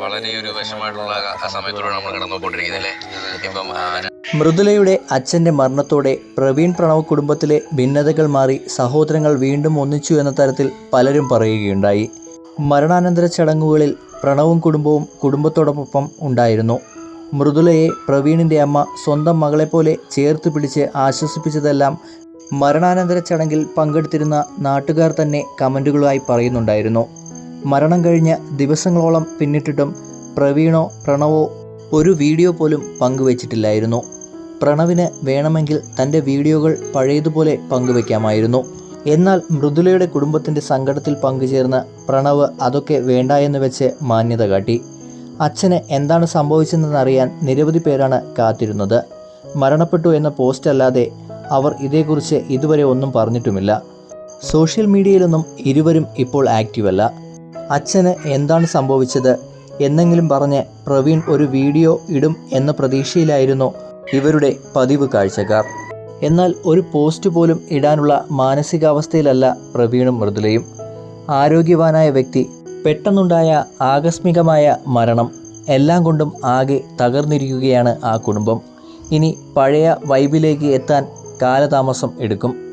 വളരെ ആ നമ്മൾ മൃദുലയുടെ അച്ഛന്റെ മരണത്തോടെ പ്രവീൺ പ്രണവ് കുടുംബത്തിലെ ഭിന്നതകൾ മാറി സഹോദരങ്ങൾ വീണ്ടും ഒന്നിച്ചു എന്ന തരത്തിൽ പലരും പറയുകയുണ്ടായി. മരണാനന്തര ചടങ്ങുകളിൽ പ്രണവും കുടുംബവും കുടുംബത്തോടൊപ്പം ഉണ്ടായിരുന്നു. മൃദുലയെ പ്രവീണിന്റെ അമ്മ സ്വന്തം മകളെപ്പോലെ ചേർത്ത് പിടിച്ച് ആശ്വസിപ്പിച്ചതെല്ലാം മരണാനന്തര ചടങ്ങിൽ പങ്കെടുത്തിരുന്ന നാട്ടുകാർ തന്നെ കമന്റുകളായി പറയുന്നുണ്ടായിരുന്നു. മരണം കഴിഞ്ഞ ദിവസങ്ങളോളം പിന്നിട്ടിട്ടും പ്രവീണോ പ്രണവോ ഒരു വീഡിയോ പോലും പങ്കുവച്ചിട്ടില്ലായിരുന്നു. പ്രണവിന് വേണമെങ്കിൽ തന്റെ വീഡിയോകൾ പഴയതുപോലെ പങ്കുവെക്കാമായിരുന്നു എന്നാൽ മൃദുലയുടെ കുടുംബത്തിന്റെ സങ്കടത്തിൽ പങ്കുചേർന്ന് പ്രണവ് അതൊക്കെ വേണ്ട എന്ന് വെച്ച് മാന്യത കാട്ടി. അച്ഛന് എന്താണ് സംഭവിച്ചതെന്നറിയാൻ നിരവധി പേരാണ് കാത്തിരുന്നത്. മരണപ്പെട്ടു എന്ന പോസ്റ്റ് അല്ലാതെ അവർ ഇതേക്കുറിച്ച് ഇതുവരെ ഒന്നും പറഞ്ഞിട്ടുമില്ല. സോഷ്യൽ മീഡിയയിലൊന്നും ഇരുവരും ഇപ്പോൾ ആക്റ്റീവല്ല. അച്ഛന് എന്താണ് സംഭവിച്ചത്? എന്നെങ്കിലും പറഞ്ഞ് പ്രവീൺ ഒരു വീഡിയോ ഇടും എന്ന പ്രതീക്ഷയിലായിരുന്നു ഇവരുടെ പതിവ് കാഴ്ചക്കാർ. എന്നാൽ ഒരു പോസ്റ്റ് പോലും ഇടാനുള്ള മാനസികാവസ്ഥയിലല്ല പ്രവീണും മൃദുലയും. ആരോഗ്യവാനായ വ്യക്തി പെട്ടെന്നുണ്ടായ ആകസ്മികമായ മരണം എല്ലാം കൊണ്ടും ആകെ തകർന്നിരിക്കുകയാണ് ആ കുടുംബം. ഇനി പഴയ വൈബിലേക്ക് എത്താൻ കാലതാമസം എടുക്കും.